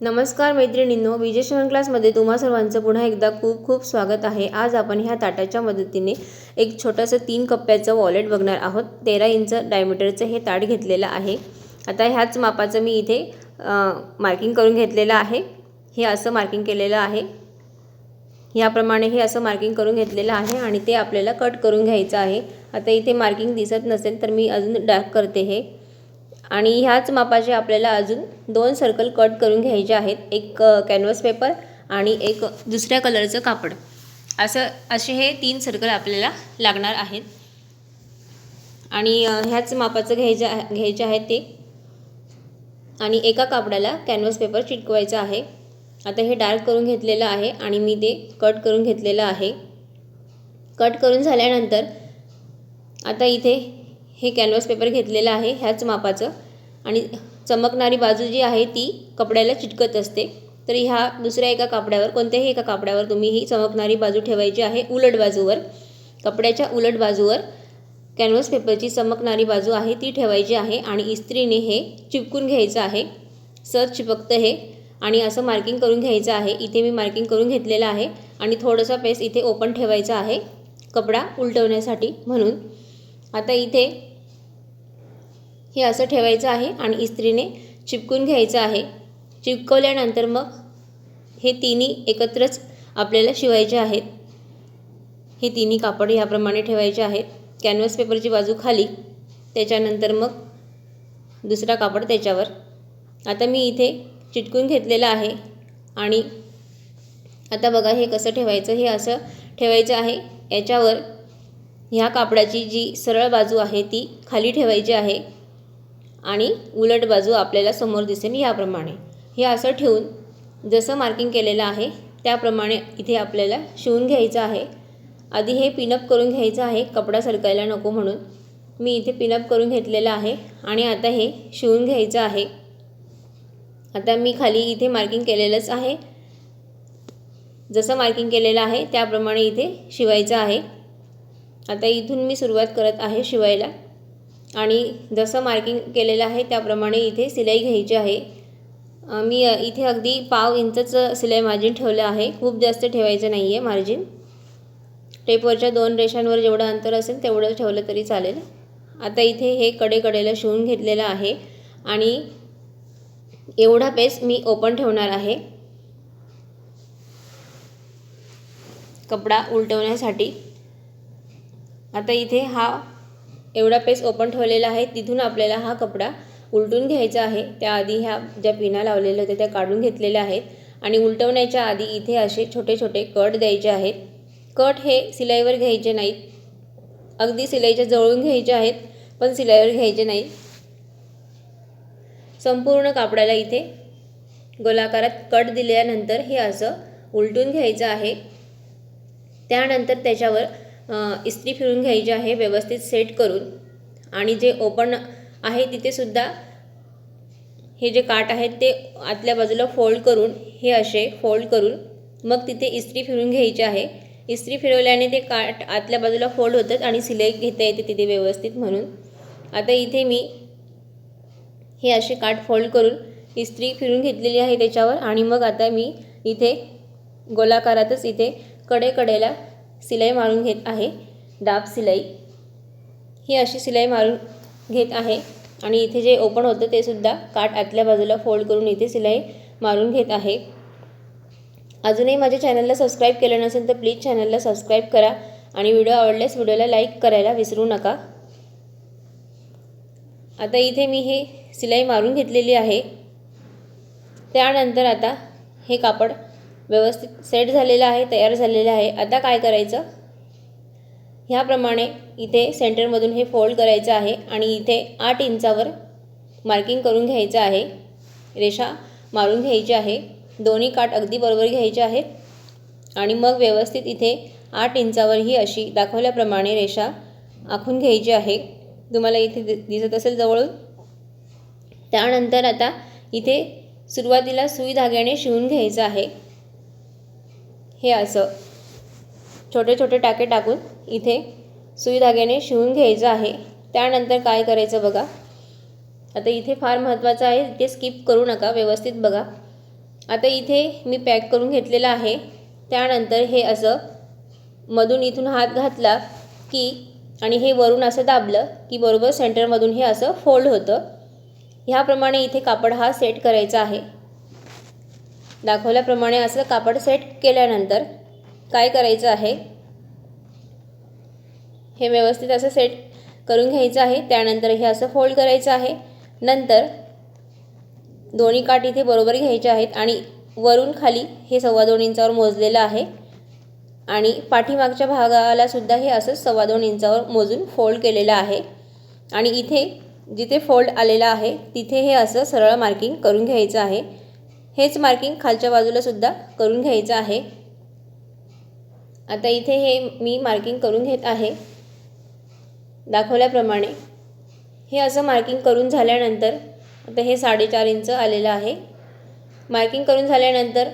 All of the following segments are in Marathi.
नमस्कार मैत्रिणींनो विजय शिवण क्लासमध्ये तुम्हा सर्वांचं पुन्हा एकदा खूप खूप स्वागत आहे. आज आपण ह्या ताटाच्या मदतीने एक छोटंसं तीन कप्प्याचं वॉलेट बघणार आहोत. तेरा इंच डायमीटरचं हे ताट घेतलेलं आहे. आता ह्याच मापाचं मी इथे मार्किंग करून घेतलेलं आहे. हे असं मार्किंग केलेलं आहे. याप्रमाणे हे असं मार्किंग करून घेतलेलं आहे आणि ते आपल्याला कट करून घ्यायचं आहे. आता इथे मार्किंग दिसत नसेल तर मी अजून डार्क करते हे. आणि ह्याच मापाचे आपल्याला अजून दोन सर्कल कट करून घ्यायचे आहेत. एक कॅनव्हस पेपर आणि एक दुसऱ्या कलरचं कापड. असं असे हे तीन सर्कल आपल्याला लागणार आहेत. आणि ह्याच मापाचं घ्यायचं घ्यायचे आहेत ते. आणि एका कापडाला कॅनव्हस पेपर चिटकवायचा आहे. आता हे डार्क करून घेतलेलं आहे आणि मी ते कट करून घेतलेलं आहे. कट करून झाल्यानंतर आता इथे हे कॅनव्हस पेपर घेतलेलं आहे ह्याच मापाचं. आणि चमकणारी बाजू जी आहे ती कपड्याला चिटकत असते. तर ह्या दुसऱ्या एका कापड्यावर कोणत्याही एका कापड्यावर तुम्ही ही चमकणारी बाजू ठेवायची आहे उलट बाजूवर. कपड्याच्या उलट बाजूवर कॅनव्हस पेपरची चमकणारी बाजू आहे ती ठेवायची आहे आणि इस्त्रीने हे चिपकून घ्यायचं आहे. सर चिपकतं हे आणि असं मार्किंग करून घ्यायचं आहे. इथे मी मार्किंग करून घेतलेलं आहे आणि थोडंसं पेस इथे ओपन ठेवायचा आहे कपडा उलटवण्यासाठी म्हणून. आता इथे हे असं ठेवायचं आहे आणि इस्त्रीने चिपकून घ्यायचं आहे. चिपकवल्यानंतर मग हे तिन्ही एकत्रच आपल्याला शिवायचे आहेत. हे तिन्ही कापड ह्याप्रमाणे ठेवायचे आहेत. कॅनव्हस पेपरची बाजू खाली. त्याच्यानंतर मग दुसरा कापड त्याच्यावर. आता मी इथे चिटकून घेतलेलं आहे आणि आता बघा हे कसं ठेवायचं? हे असं ठेवायचं आहे. याच्यावर ह्या कापडाची जी सरळ बाजू आहे ती खाली ठेवायची आहे. आणि उलट बाजू आपल्याला समोर दिसेल याप्रमाणे. हे असं ठेवून जसं मार्किंग केलेलं आहे त्याप्रमाणे इथे आपल्याला शिवून घ्यायचं आहे. आधी हे पिनअप करून घ्यायचं आहे कपडा सरकायला नको म्हणून. मी इथे पिनअप करून घेतलेलं आहे आणि आता हे शिवून घ्यायचं आहे. आता मी खाली इथे मार्किंग केलेलंच आहे. जसं मार्किंग केलेलं आहे त्याप्रमाणे इथे शिवायचं आहे. आता इथून मी सुरुवात करत आहे शिवायला. आणि जसं मार्किंग केलेलं आहे त्याप्रमाणे इथे सिलाई घ्यायची आहे. मी इथे अगदी पाव इंचच सिलाई मार्जिन ठेवलं आहे. खूप जास्त ठेवायचं नाही आहे मार्जिन टेपवरच्या दोन रेषांवर जेवढं अंतर असेल तेवढं ठेवलं तरी चालेल. आता इथे हे कडेकडेला शिवून घेतलेलं आहे. आणि एवढा पेस मी ओपन ठेवणार आहे. कपडा उलटवण्यासाठी. आता इथे हा एवढा पेस ओपन ठेवलेला आहे तिथून आपल्याला हा कपडा उलटून घ्यायचा आहे. त्याआधी ह्या ज्या पिना लावलेल्या होत्या त्या काढून घेतलेल्या आहेत. आणि उलटवण्याच्या आधी इथे असे छोटे छोटे कट द्यायचे आहेत. कट हे सिलाईवर घ्यायचे नाहीत. अगदी सिलाईच्या जवळून घ्यायचे आहेत पण सिलाईवर घ्यायचे नाहीत. संपूर्ण कापडाला इथे गोलाकारात कट दिल्यानंतर हे असं उलटून घ्यायचं आहे. त्यानंतर त्याच्यावर इस्त्री फिरून घ्यायची आहे व्यवस्थित सेट करून. आणि जे ओपन आहे तिथेसुद्धा हे जे काट आहेत ते आतल्या बाजूला फोल्ड करून हे असे फोल्ड करून मग तिथे इस्त्री फिरून घ्यायची आहे. इस्त्री फिरवल्याने ते काट आतल्या बाजूला फोल्ड होतात आणि सिलाई घेता येते तिथे व्यवस्थित म्हणून. आता इथे मी हे असे काट फोल्ड करून इस्त्री फिरून घेतलेली आहे त्याच्यावर आणि मग आता मी इथे गोलाकारातच इथे कडेकडेला सिलाई मारून घेत आहे. दाब सिलाई. ही अशी सिलाई मारून घेत आहे आणि इथे जे ओपन होतं ते सुद्धा काट आतल्या बाजूला फोल्ड करून इथे सिलाई मारून घेत आहे. अजूनही माझ्या चॅनलला सबस्क्राईब केलं नसेल तर प्लीज चॅनलला सबस्क्राईब करा आणि व्हिडिओ आवडल्यास व्हिडिओला लाईक करायला विसरू नका. आता इथे मी हे सिलाई मारून घेतलेली आहे. त्यानंतर आता हे कापड व्यवस्थित सेट झालेला आहे तयार झालेलं आहे. आता काय करायचं? ह्याप्रमाणे इथे सेंटरमधून हे फोल्ड करायचं आहे आणि इथे आठ इंचावर मार्किंग करून घ्यायचं आहे. रेषा मारून घ्यायची आहे. दोन्ही काठ अगदी बरोबर घ्यायचे आहेत. आणि मग व्यवस्थित इथे आठ इंचावर ही अशी दाखवल्याप्रमाणे रेषा आखून घ्यायची आहे. तुम्हाला इथे दिसत असेल जवळून? त्यानंतर आता इथे सुरुवातीला सुई धाग्याने शिवून घ्यायचं आहे. हे असं. छोटे छोटे टाके टाकून इथे सुई धाग्याने शिवून घ्यायचं आहे. त्यानंतर काय करायचं बघा. आता इथे फार महत्त्वाचं आहे इथे स्किप करू नका व्यवस्थित बघा. आता इथे मी पॅक करून घेतलेलं आहे. त्यानंतर हे असं मधून इथून हात घातला की आणि हे वरून असं दाबलं की बरोबर सेंटरमधून हे असं फोल्ड होतं. ह्याप्रमाणे इथे कापड हा सेट करायचा आहे. दाखवल्याप्रमाणे असं कापड सेट केल्यानंतर काय करायचं आहे? हे व्यवस्थित असं सेट करून घ्यायचं आहे. त्यानंतर हे असं फोल्ड करायचं आहे. नंतर दोन्ही काठ इथे बरोबर घ्यायचे आहेत आणि वरून खाली हे सव्वा दोन इंचावर मोजलेलं आहे. आणि पाठीमागच्या भागाला सुद्धा हे असं सव्वा दोन इंचावर मोजून फोल्ड केलेलं आहे. आणि इथे जिथे फोल्ड आलेलं आहे तिथे हे असं सरळ मार्किंग करून घ्यायचं आहे. हेच मार्किंग खालच्या बाजूला सुद्धा करून घ्यायचं आहे. आता इथे हे मी मार्किंग करून घेत आहे. दाखवल्याप्रमाणे. हे असं मार्किंग करून झाल्यानंतर आता हे साडेचार इंच आलेलं आहे. मार्किंग करून झाल्यानंतर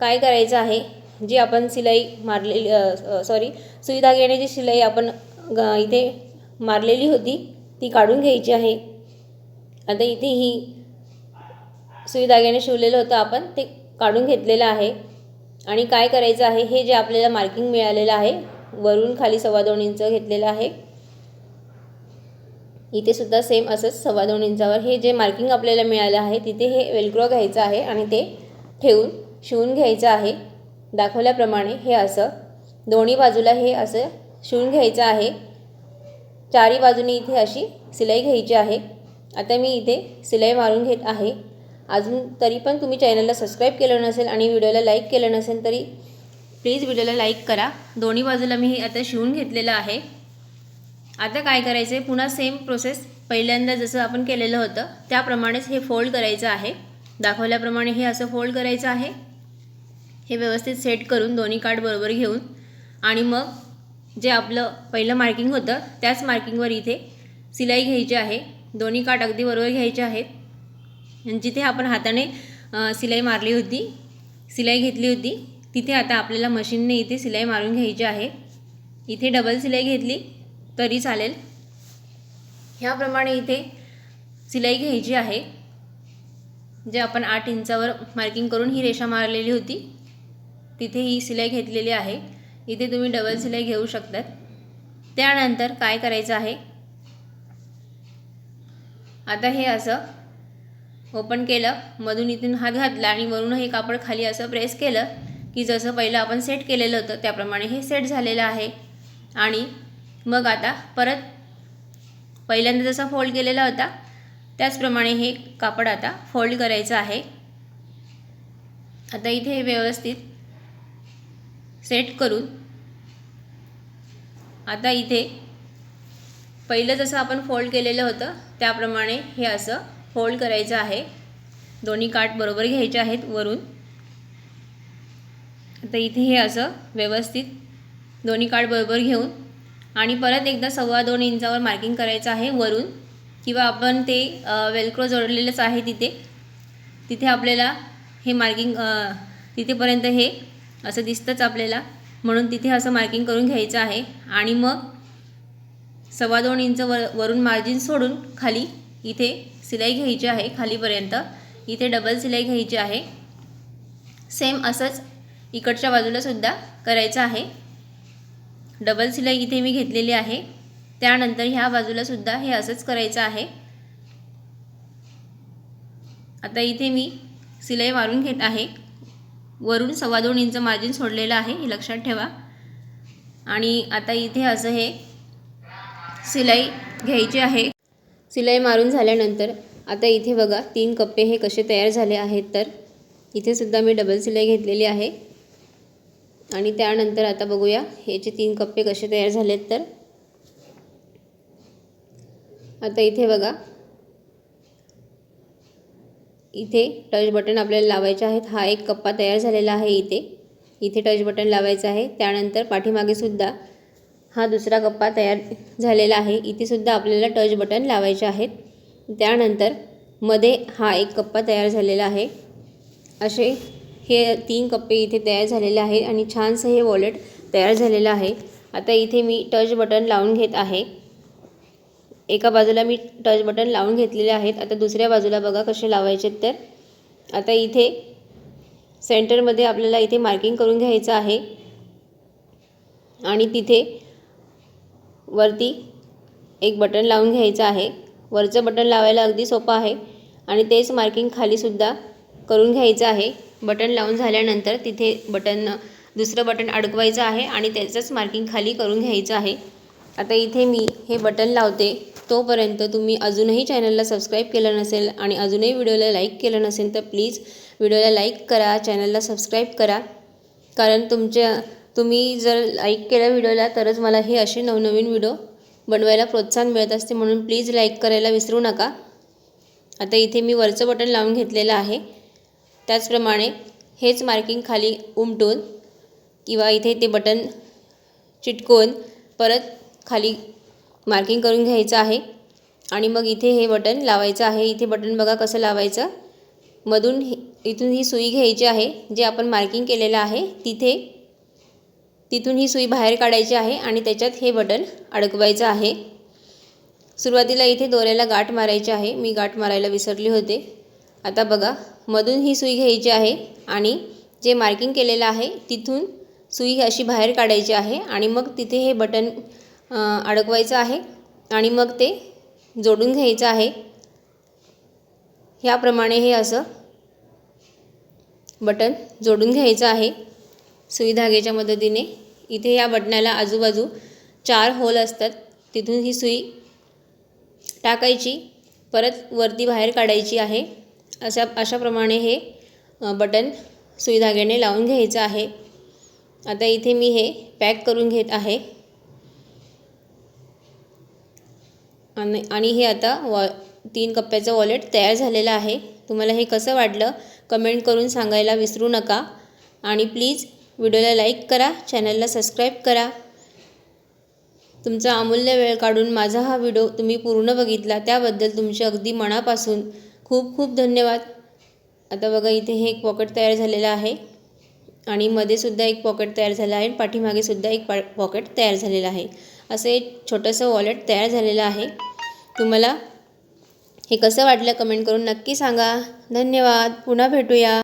काय करायचं आहे? जी आपण शिलाई मारलेली सॉरी सुई धाग्याने जी शिलाई आपण ग इथे मारलेली होती ती काढून घ्यायची आहे. आता इथे ही सुईधाग्याने शिवलेलं होतं आपण ते काढून घेतलेलं आहे. आणि काय करायचं आहे हे जे आपल्याला मार्किंग मिळालेलं आहे वरून खाली सव्वा दोन इंच घेतलेलं आहे. इथे सुद्धा सेम असंच सव्वा दोन इंचावर. हे जे मार्किंग आपल्याला मिळालं आहे तिथे हे वेलक्रो घ्यायचं आहे आणि ते ठेवून शिवून घ्यायचं आहे. दाखवल्याप्रमाणे हे असं दोन्ही बाजूला हे असं शिवून घ्यायचं आहे. चारी बाजूनी इथे अशी सिलाई घ्यायची आहे. आता मी इथे सिलाई मारून घेत आहे. अजून तरी पण तुम्ही चॅनलला सबस्क्राईब केलं नसेल आणि व्हिडिओला लाईक केलं नसेल तरी प्लीज व्हिडिओला लाईक करा. दोन्ही बाजूला मी हे आता शिवून घेतलेलं आहे. आता काय करायचं आहे पुन्हा सेम प्रोसेस पहिल्यांदा जसं आपण केलेलं होतं त्याप्रमाणेच हे फोल्ड करायचं आहे. दाखवल्याप्रमाणे हे असं फोल्ड करायचं आहे. हे व्यवस्थित सेट करून दोन्ही कार्ड बरोबर घेऊन आणि मग जे आपलं पहिलं मार्किंग होतं त्याच मार्किंगवर इथे सिलाई घ्यायची आहे. दोन्ही काठ अगदी बरोबर घ्यायचे आहेत. आणि जिथे आपण हाताने सिलाई मारली होती सिलाई घेतली होती तिथे आता आपल्याला मशीनने इथे सिलाई मारून घ्यायची आहे. इथे डबल सिलाई घेतली तरी चालेल. ह्याप्रमाणे इथे सिलाई घ्यायची आहे. जे आपण आठ इंचावर मार्किंग करून ही रेषा मारलेली होती तिथे ही सिलाई घेतलेली आहे. इथे तुम्ही डबल सिलाई घेऊ शकतात. त्यानंतर काय करायचं आहे? आता हे असं ओपन केलं मधून इथून हात घातला आणि वरून हे कापड खाली असं प्रेस केलं की जसं पहिलं आपण सेट केलेलं होतं त्याप्रमाणे हे सेट झालेलं आहे. आणि मग आता परत पहिल्यांदा जसा फोल्ड केलेला होता त्याचप्रमाणे हे कापड आता फोल्ड करायचं आहे. आता इथे हे व्यवस्थित सेट करून आता इथे पहिलं जसं आपण फोल्ड केलेलं होतं त्याप्रमाणे हे असं फोल्ड करायचं आहे. दोन्ही काठ बरोबर घ्यायचे आहेत वरून. तर इथे हे असं व्यवस्थित दोन्ही काठ बरोबर घेऊन आणि परत एकदा सव्वा दोन इंचावर मार्किंग करायचं आहे वरून. किंवा आपण ते वेलक्रो जोडलेलंच आहे तिथे. तिथे आपल्याला हे मार्किंग तिथेपर्यंत हे असं दिसतंच आपल्याला. म्हणून तिथे असं मार्किंग करून घ्यायचं आहे. आणि मग सव्वा दोन इंच वर वरून मार्जिन सोडून खाली इथे सिलाई घ्यायची आहे खालीपर्यंत. इथे डबल सिलाई घ्यायची आहे. सेम असंच इकडच्या बाजूलासुद्धा करायचं आहे. डबल सिलाई इथे मी घेतलेली आहे. त्यानंतर ह्या बाजूलासुद्धा हे असंच करायचं आहे. आता इथे मी सिलाई मारून घेत आहे. वरून सव्वा दोन इंच मार्जिन सोडलेलं आहे हे लक्षात ठेवा. आणि आता इथे असं हे सिलाई घ्यायची आहे. सिलाई मारून झाल्यानंतर आता इथे बघा तीन कप्पे हे कसे तयार झाले आहेत तर. इथेसुद्धा मी डबल सिलाई घेतलेली आहे. आणि त्यानंतर आता बघूया ह्याचे तीन कप्पे कसे तयार झालेत तर. आता इथे बघा इथे टच बटन आपल्याला लावायचे आहेत. हा एक कप्पा तयार झालेला आहे इथे. इथे टच बटन लावायचं आहे. त्यानंतर पाठीमागेसुद्धा हा दुसरा कप्पा तयार झालेला आहे. इथेसुद्धा आपल्याला टच बटन लावायचे आहेत. त्यानंतरमध्ये हा एक कप्पा तयार झालेला आहे. असे हे तीन कप्पे इथे तयार झालेले आहेत आणि छानसं हे वॉलेट तयार झालेलं आहे. आता इथे मी टच बटन लावून घेत आहे. एका बाजूला मी टच बटन लावून घेतलेले आहेत. आता दुसऱ्या बाजूला बघा कसे लावायचे तर. आता इथे सेंटरमध्ये आपल्याला इथे मार्किंग करून घ्यायचं आहे. आणि तिथे वरती एक बटन लावून घ्यायचं आहे. वरचं बटन लावायला अगदी सोपं आहे. आणि तेच मार्किंग खालीसुद्धा करून घ्यायचं आहे. बटन लावून झाल्यानंतर तिथे बटन दुसरं बटन अडकवायचं आहे आणि त्याचंच मार्किंग खाली करून घ्यायचं आहे. आता इथे मी हे बटन लावते. तोपर्यंत तुम्ही अजूनही चॅनलला सबस्क्राईब केलं नसेल आणि अजूनही व्हिडिओला लाईक केलं नसेल तर प्लीज व्हिडिओला लाईक करा चॅनलला सबस्क्राईब करा. कारण तुमच्या तुम्ही जर लाईक केल्या व्हिडिओला तरच मला हे असे नवनवीन व्हिडिओ बनवायला प्रोत्साहन मिळत असते. म्हणून प्लीज लाईक करायला विसरू नका. आता इथे मी वरचं बटन लावून घेतलेलं आहे. त्याचप्रमाणे हेच मार्किंग खाली उमटून किंवा इथे ते बटन चिटकवून परत खाली मार्किंग करून घ्यायचं आहे. आणि मग इथे हे बटन लावायचं आहे. इथे बटन बघा कसं लावायचं. मधून इथून ही सुई घ्यायची आहे. जे आपण मार्किंग केलेलं आहे तिथे तिथून ही सुई बाहेर काढायची आहे आणि त्याच्यात हे बटन अडकवायचं आहे. सुरुवातीला इथे दोऱ्याला गाठ मारायची आहे. मी गाठ मारायला विसरली होते. आता बघा मधून ही सुई घ्यायची आहे आणि जे मार्किंग केलेलं आहे तिथून सुई अशी बाहेर काढायची आहे आणि मग तिथे हे बटन अडकवायचं आहे आणि मग ते जोडून घ्यायचं आहे. ह्याप्रमाणे हे असं बटन जोडून घ्यायचं आहे. सुई धागेच्या मदतीने इथे या बटनाला आजूबाजू चार होल असतात. तिथून ही सुई टाकायची परत वरती बाहेर काढायची आहे. अशा अशाप्रमाणे हे बटन सुई धाग्याने लावून घ्यायचं आहे. आता इथे मी हे पॅक करून घेत आहे. आणि आणि हे आता वॉ तीन कप्प्याचं वॉलेट तयार झालेलं आहे. तुम्हाला हे कसं वाटलं कमेंट करून सांगायला विसरू नका. आणि प्लीज व्हिडिओला लाईक करा चॅनलला सबस्क्राईब करा. तुमचा अमूल्य वेळ काढून माझा हा व्हिडिओ तुम्ही पूर्ण बघितला त्याबद्दल तुमचे अगदी मनापासून खूप खूप धन्यवाद. आता बघा इथे हे एक पॉकेट तयार झालेलं आहे आणि मध्येसुद्धा एक पॉकेट तयार झालं आहे आणि पाठीमागेसुद्धा एक पा पॉकेट तयार झालेलं आहे. असं एक छोटंसं वॉलेट तयार झालेलं आहे. तुम्हाला हे कसं वाटलं कमेंट करून नक्की सांगा. धन्यवाद. पुन्हा भेटूया.